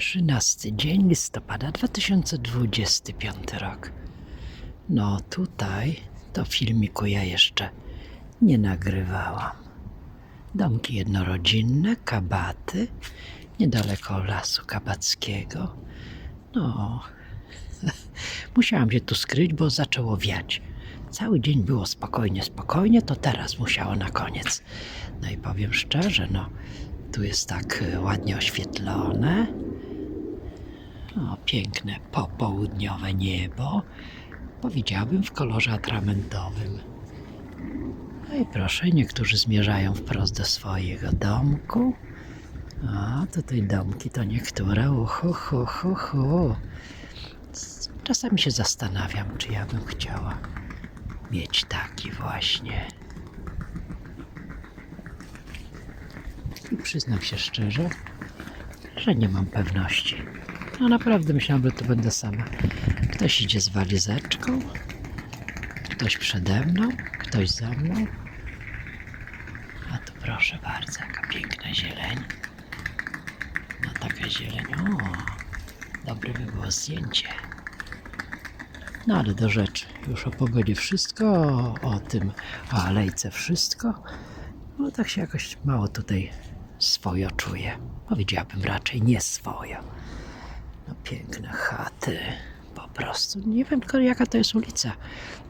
13 dzień listopada 2025 rok. No tutaj to filmiku ja jeszcze nie nagrywałam. Domki jednorodzinne, kabaty, niedaleko lasu kabackiego. No, musiałam się tu skryć, bo zaczęło wiać. Cały dzień było spokojnie, spokojnie, to teraz musiało na koniec. No i powiem szczerze, no, tu jest tak y, ładnie oświetlone. O, piękne popołudniowe niebo. Powiedziałbym w kolorze atramentowym. No i proszę, niektórzy zmierzają wprost do swojego domku. A tutaj domki to niektóre. Uhu, hu, hu, hu. Czasami się zastanawiam, czy ja bym chciała mieć taki właśnie. I przyznam się szczerze, że nie mam pewności. No naprawdę myślałam, że to będę sama. Ktoś idzie z walizeczką, ktoś przede mną, ktoś za mną. A tu proszę bardzo, jaka piękna zieleń. No taka zieleń, o, dobre by było zdjęcie. No ale do rzeczy, już o pogodzie wszystko, o, tym, o alejce wszystko. No tak się jakoś mało tutaj swojo czuję. Powiedziałabym raczej nie swojo. No piękne chaty. Po prostu nie wiem tylko jaka to jest ulica,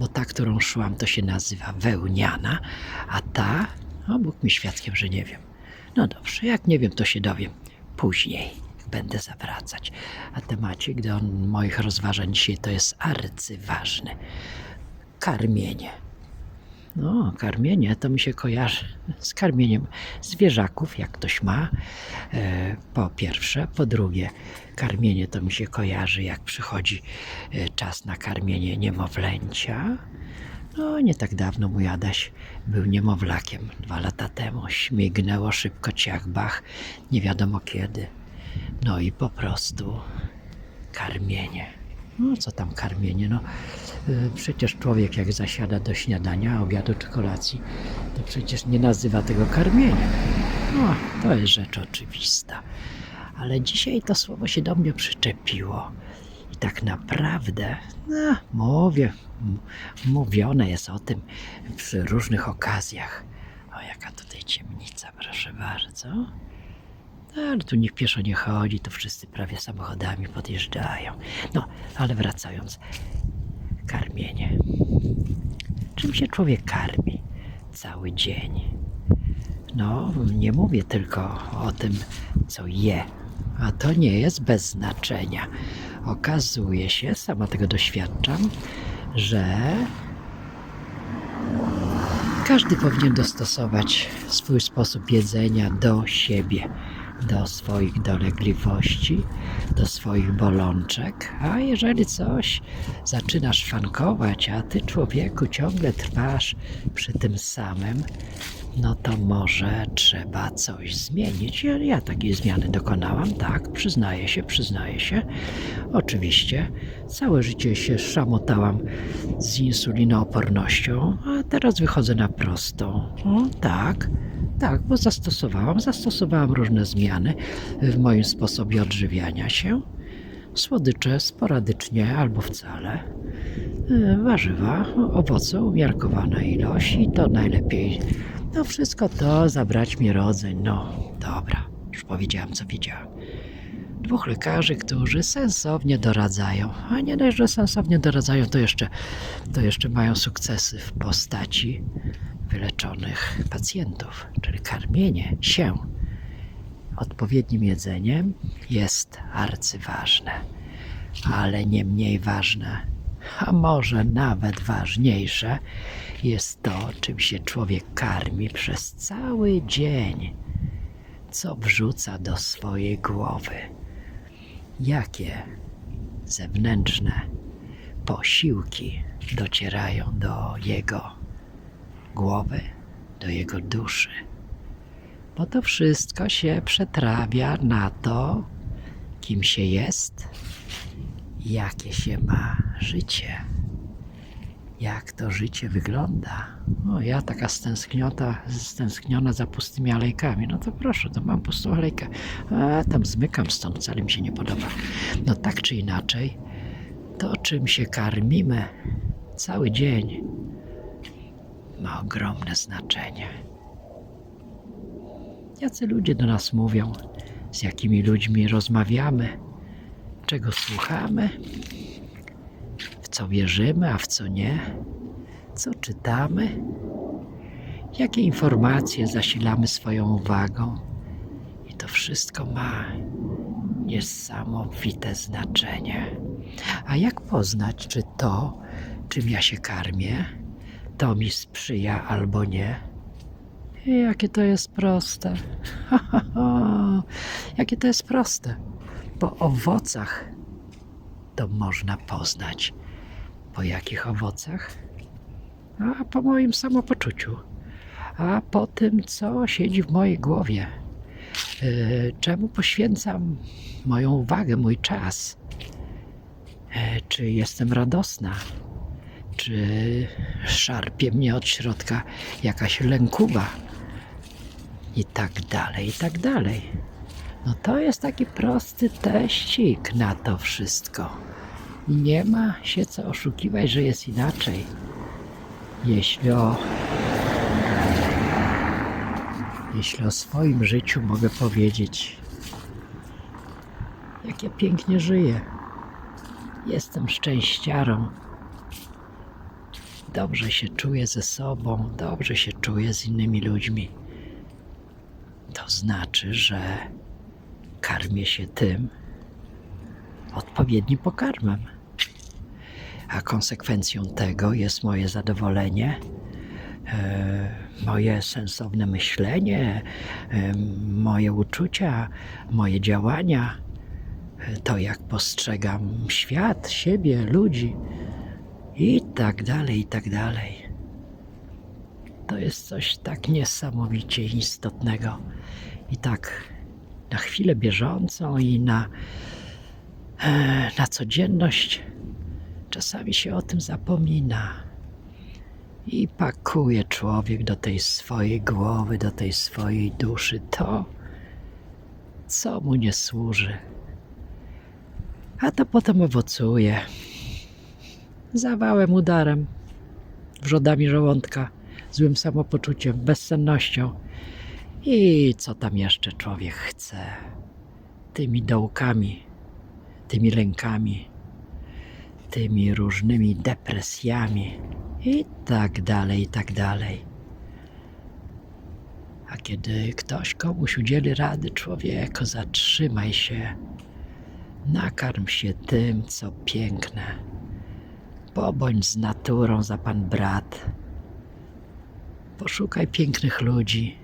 bo ta, którą szłam, to się nazywa Wełniana, a ta, o Bóg mi świadkiem, że nie wiem. No dobrze, jak nie wiem, to się dowiem później, będę zawracać. A temacik do moich rozważań dzisiaj to jest arcyważny. Karmienie. No, karmienie to mi się kojarzy z karmieniem zwierzaków, jak ktoś ma. E, po pierwsze. Po drugie, karmienie to mi się kojarzy, jak przychodzi e, czas na karmienie niemowlęcia. No, nie tak dawno mój Adaś był niemowlakiem. Dwa lata temu. Śmignęło szybko, ciach, bach, nie wiadomo kiedy. No i po prostu karmienie. No co tam karmienie? No y, przecież człowiek jak zasiada do śniadania, obiadu czy kolacji, to przecież nie nazywa tego karmieniem. No, to jest rzecz oczywista. Ale dzisiaj to słowo się do mnie przyczepiło. I tak naprawdę, no, mówię, mówione jest o tym przy różnych okazjach. O, jaka tutaj ciemnica, proszę bardzo. Ale tu nikt pieszo nie chodzi, to wszyscy prawie samochodami podjeżdżają. No, ale wracając, karmienie. Czym się człowiek karmi cały dzień? No, nie mówię tylko o tym, co je, a to nie jest bez znaczenia. Okazuje się, sama tego doświadczam, że każdy powinien dostosować swój sposób jedzenia do siebie, do swoich dolegliwości, do swoich bolączek. A jeżeli coś zaczynasz szwankować, a ty człowieku ciągle trwasz przy tym samym, no to może trzeba coś zmienić. Ja, ja takiej zmiany dokonałam, tak, przyznaję się, przyznaję się. Oczywiście całe życie się szamotałam z insulinoopornością, a teraz wychodzę na prostą. O, tak, tak, bo zastosowałam, zastosowałam różne zmiany w moim sposobie odżywiania się. Słodycze sporadycznie albo wcale. E, Warzywa, owoce, umiarkowana ilość i to najlepiej. No wszystko to zabrać mi rodzeń. No dobra, już powiedziałam co wiedziałam. Dwóch lekarzy, którzy sensownie doradzają, a nie dość, że sensownie doradzają, to jeszcze, to jeszcze mają sukcesy w postaci wyleczonych pacjentów, czyli karmienie się odpowiednim jedzeniem jest arcyważne, ale nie mniej ważne, a może nawet ważniejsze jest to, czym się człowiek karmi przez cały dzień, co wrzuca do swojej głowy, jakie zewnętrzne posiłki docierają do jego głowy, do jego duszy bo to wszystko się przetrawia na to, kim się jest, jakie się ma życie. jak to życie wygląda. O, ja taka stęskniota, stęskniona za pustymi alejkami. No to proszę, to mam pustą alejkę. A tam zmykam stąd, wcale mi się nie podoba. No tak czy inaczej, to czym się karmimy cały dzień ma ogromne znaczenie. Jacy ludzie do nas mówią, z jakimi ludźmi rozmawiamy, czego słuchamy, w co wierzymy, a w co nie, co czytamy, jakie informacje zasilamy swoją uwagą. I to wszystko ma niesamowite znaczenie. A jak poznać, czy to, czym ja się karmię, to mi sprzyja albo nie? Jakie to jest proste. jakie to jest proste. Po owocach to można poznać. Po jakich owocach? A po moim samopoczuciu. A po tym, co siedzi w mojej głowie. Yy, Czemu poświęcam moją uwagę, mój czas? E, Czy jestem radosna? Czy szarpie mnie od środka jakaś lękuwa? I tak dalej, i tak dalej. No to jest taki prosty teścik na to wszystko. Nie ma się co oszukiwać, że jest inaczej. Jeśli o, jeśli o swoim życiu mogę powiedzieć, jak ja pięknie żyję. Jestem szczęściarą. Dobrze się czuję ze sobą, dobrze się czuję z innymi ludźmi. To znaczy, że karmię się tym odpowiednim pokarmem. A konsekwencją tego jest moje zadowolenie, e, moje sensowne myślenie, e, moje uczucia, moje działania, e, to jak postrzegam świat, siebie, ludzi i tak dalej, i tak dalej. To jest coś tak niesamowicie istotnego i tak na chwilę bieżącą i na, e, na codzienność czasami się o tym zapomina. I pakuje człowiek do tej swojej głowy, do tej swojej duszy to, co mu nie służy. A to potem owocuje zawałem, udarem, wrzodami żołądka, złym samopoczuciem, bezsennością i co tam jeszcze człowiek chce. Tymi dołkami, tymi lękami, tymi różnymi depresjami i tak dalej, i tak dalej. A kiedy ktoś komuś udzieli rady, człowieku, zatrzymaj się, nakarm się tym, co piękne Pobądź z naturą za pan brat. Poszukaj pięknych ludzi.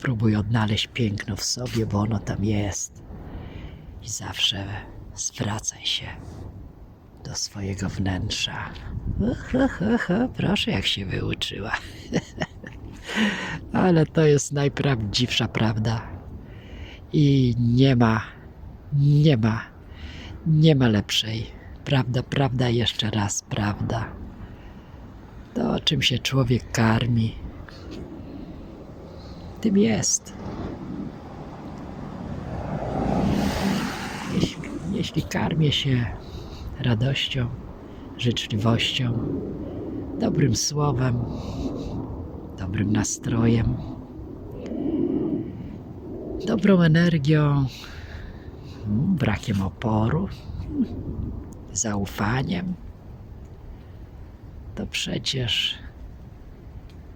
Próbuj odnaleźć piękno w sobie, bo ono tam jest. I zawsze zwracaj się do swojego wnętrza. Proszę, jak się wyuczyła. Ale to jest najprawdziwsza prawda. I nie ma, nie ma nie ma lepszej. Prawda, prawda, jeszcze raz prawda. To, czym się człowiek karmi, tym jest. Jeśli, jeśli karmię się radością, życzliwością, dobrym słowem, dobrym nastrojem, dobrą energią, brakiem oporu, zaufaniem, to przecież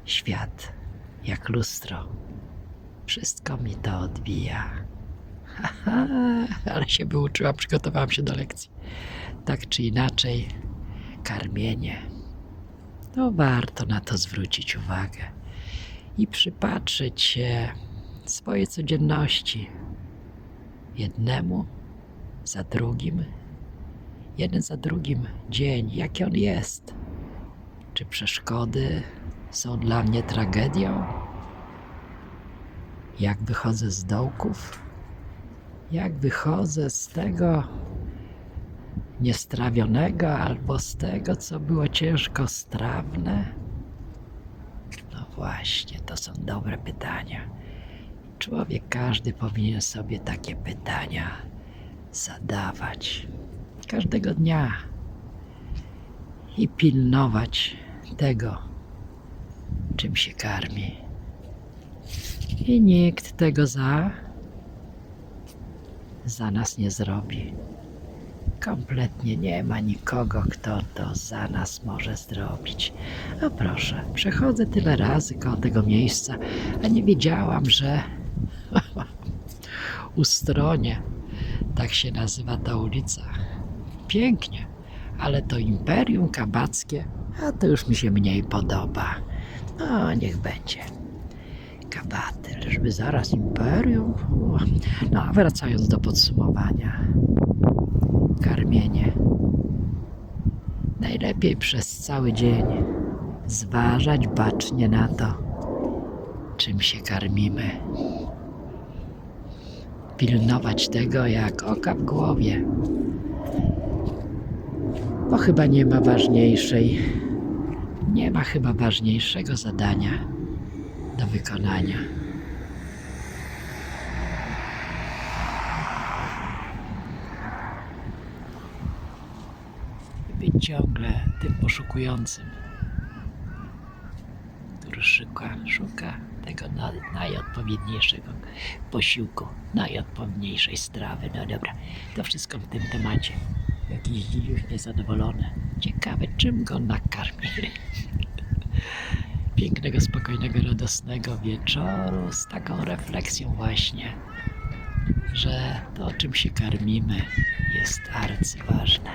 świat jak lustro. Wszystko mi to odbija. Ale się wyuczyłam, przygotowałam się do lekcji. Tak czy inaczej, karmienie. To warto na to zwrócić uwagę i przypatrzeć się swojej codzienności, jednemu za drugim, jeden za drugim dzień, jaki on jest. Czy przeszkody są dla mnie tragedią? Jak wychodzę z dołków? Jak wychodzę z tego, niestrawionego albo z tego, co było ciężko strawne? No właśnie, to są dobre pytania. Człowiek każdy powinien sobie takie pytania zadawać każdego dnia i pilnować tego, czym się karmi. I nikt tego za, za nas nie zrobi. Kompletnie nie ma nikogo, kto to za nas może zrobić. A proszę, przechodzę tyle razy koło tego miejsca, a nie wiedziałam, że u stronie tak się nazywa ta ulica. Pięknie, ale to imperium kabackie, a to już mi się mniej podoba. No, niech będzie. Kabaty, żeby zaraz imperium. No, a wracając do podsumowania. Karmienie. Najlepiej przez cały dzień zważać bacznie na to, czym się karmimy. Pilnować tego jak oka w głowie. Bo chyba nie ma ważniejszej, nie ma chyba ważniejszego zadania do wykonania. Być ciągle tym poszukującym, który szuka, szuka tego na- najodpowiedniejszego posiłku, najodpowiedniejszej strawy. No dobra, to wszystko w tym temacie. Jakiś już niezadowolony. Ciekawe, czym go nakarmili. Pięknego, spokojnego, radosnego wieczoru z taką refleksją właśnie, że to, czym się karmimy, jest arcyważne.